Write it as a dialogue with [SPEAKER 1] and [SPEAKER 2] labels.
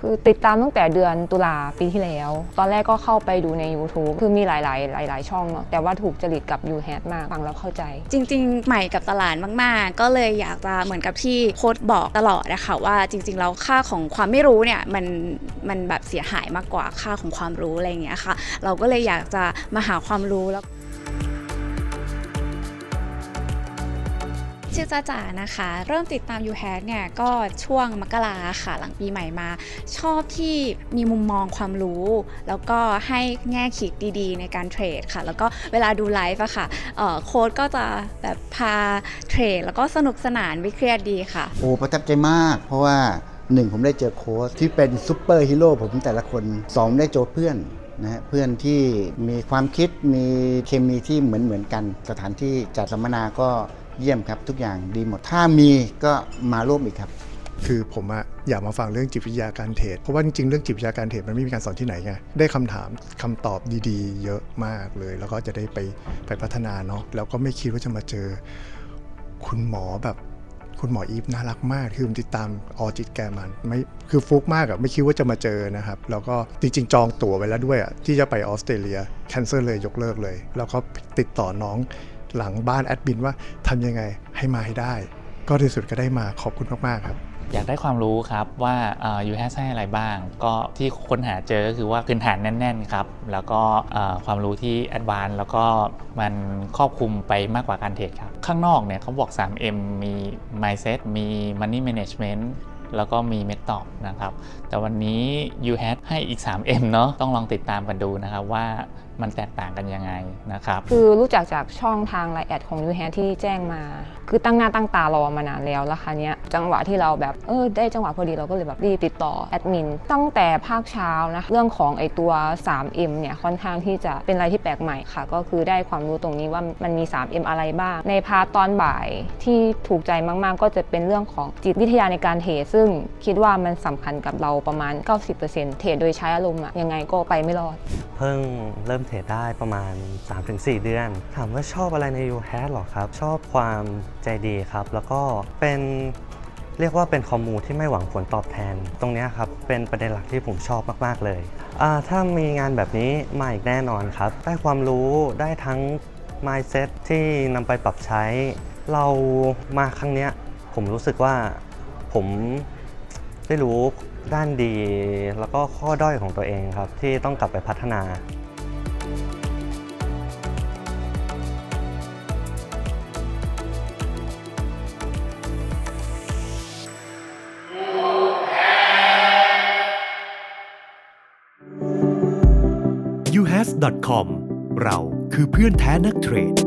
[SPEAKER 1] คือติดตามตั้งแต่เดือนตุลาปีที่แล้ว ตอนแรกก็เข้าไปดูใน YouTube คือมีหลาย ๆ หลาย ๆ ช่องเนาะแต่ว่าถูกจริตกับ u h a t มากฟังแล้วเข้าใจ
[SPEAKER 2] จริง ๆ ใหม่กับตลาดมาก ๆ ก็เลยอยากจะเหมือนกับที่โค้ดบอกตลอดนะคะว่าจริง ๆ แล้วค่าของความไม่รู้เนี่ยมันมันแบบเสียหายมากกว่าค่าของความรู้อะไรอย่างเงี้ยค่ะ เราก็เลยอยากจะมาหาความรู้แล้ว ชื่อจ้าจ๋านะคะ เริ่มติดตาม u h a เนี่ยก็ช่วงมกราค่ะหลังปีใหม่มา ชอบที่มีมุมมองความรู้ แล้วก็ให้แง่คิดดีๆ ในการเทรดค่ะ แล้วก็เวลาดูไลฟ์อะค่ะโค้ดก็จะแบบพาเทรด แล้วก็สนุกสนานไม่เครียดดีค่ะ
[SPEAKER 3] โอ้ประทับใจมาก เพราะว่าหนึ่งผมได้เจอโค้ชที่เป็นซูเปอร์ฮีโร่ผมแต่ละคนสองได้เจอเพื่อนนะฮะเพื่อนที่มีความคิดมีเคมีที่เหมือนเหมือนๆกัน สถานที่จัดสัมมนาก็ เยี่ยมครับทุกอย่างดีหมด ถ้ามีก็มาร่วมอีกครับ
[SPEAKER 4] คือผมอะอยากมาฟังเรื่องจิตวิทยาการเทรดเพราะว่าจริงๆเรื่องจิตวิทยาการเทรดมันไม่มีการสอนที่ไหนไงได้คำถามคำตอบดีๆ เยอะมากเลย แล้วก็จะได้ไปไปพัฒนาเนาะแล้วก็ไม่คิดว่าจะมาเจอ คุณหมอแบบคุณหมออีฟน่ารักมากคือผมติดตามออจิตแกมันไม่คือฟุกมากอะไม่คิดว่าจะมาเจอนะครับ แล้วก็จริงๆ จองตั๋วไว้แล้วด้วยอะที่จะไปออสเตรเลียแคนเซิลเลยยกเลิกเลย แล้วก็ติดต่อน้อง หลังบ้านแอดมินว่าทำยังไงให้มาให้ได้ ก็ที่สุดก็ได้มาขอบคุณมากๆครับ
[SPEAKER 5] อยากได้ความรู้ครับว่ายูแฮสให้อะไรบ้าง ก็ที่ค้นหาเจอก็คือว่าพื้นฐานแน่น ๆ ครับ แล้วก็ความรู้ที่แอดวานแล้วก็มันครอบคลุมไปมากกว่าการเทรดครับ ข้างนอกเนี่ยเขาบอก 3M มี mindset มี money management แล้วก็มี method นะครับ แต่วันนี้ u h a t ให้อีก 3M เนาะต้องลองติดตามกันดูนะครับว่า มันแตกต่างกันยังไงนะครับ
[SPEAKER 1] คือรู้จักจากช่องทางไลน์แอดของ u h a t ที่แจ้งมา คือตั้งหน้าตั้งตารอมานานแล้วราคาเนี้ยจังหวะที่เราแบบเออได้จังหวะพอดีเราก็เลยแบบรีบติดต่อแอดมินตั้งแต่ภาคเช้านะเรื่องของไอตัว 3M เนี่ยค่อนข้างที่จะเป็นอะไรที่แปลกใหม่ค่ะ ก็คือได้ความรู้ตรงนี้ว่ามันมี 3M อะไรบ้าง ในพาร์ทตอนบ่ายที่ถูกใจมากๆ ก็จะเป็นเรื่องของจิตวิทยาในการเทรดซึ่งคิดว่ามันสำคัญกับเราประมาณ 90%เทรดโดยใช้อารมณ์อะยังไงก็ไปไม่รอด
[SPEAKER 6] เพิ่งเริ่มเทรดได้ประมาณ 3-4 เดือน ถามว่าชอบอะไรใน u h a t หรอครับ ชอบความใจดีครับ แล้วก็เป็นเรียกว่าเป็นคอมมูที่ไม่หวังผลตอบแทน ตรงนี้ครับ เป็นประเด็นหลักที่ผมชอบมาก ๆ เลย ถ้ามีงานแบบนี้มาอีกแน่นอนครับ ได้ความรู้ได้ทั้ง mindset ที่นำไปปรับใช้ เรามาครั้งนี้ผมรู้สึกว่าผมได้รู้ด้านดี แล้วก็ข้อด้อยของตัวเองครับ ที่ต้องกลับไปพัฒนา
[SPEAKER 7] uhas.com เราคือเพื่อนแท้นักเทรด